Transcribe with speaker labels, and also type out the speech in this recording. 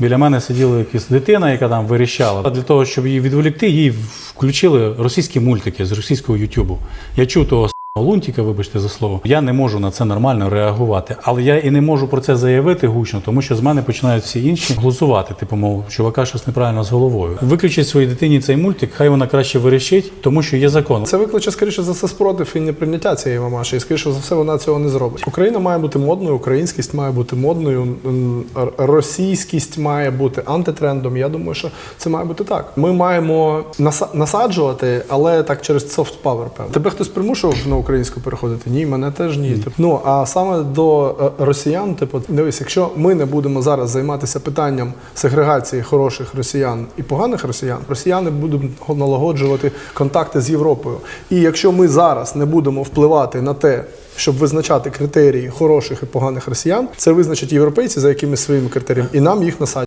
Speaker 1: Біля мене сиділа якась дитина, яка там вирішала. Для того, щоб її відволікти, їй включили російські мультики з російського Ютубу. Я чув того с***го лунтика, вибачте за слово. Я не можу на це нормально реагувати. Але я і не можу про це заявити гучно, тому що з мене починають всі інші глузувати. Типу, мов, чувака щось неправильно з головою. Виключіть своїй дитині цей мультик, хай вона краще вирішить, тому що є закон.
Speaker 2: Це викличе, скоріше за все, спротив і неприйняття цієї мамаші. І скоріше за все, вона цього не зробить. Україна має бути модною, українськість має бути модною, російськість має бути антитрендом. Я думаю, що це має бути так. Ми маємо наса- насаджувати, але так через power, певно. Тебе хтось примушував на українську переходити? Ні, мене теж ні. Типу, Ну а саме до е, росіян, типу, дивись, якщо ми не будемо зараз займатися питанням сегрегації хороших росіян і поганих росіян, росіяни будуть налагоджувати контакти з Європою. І якщо ми зараз не будемо впливати на те, щоб визначати критерії хороших і поганих росіян, це визначать європейці за якимись своїми критеріями, і нам їх насадять.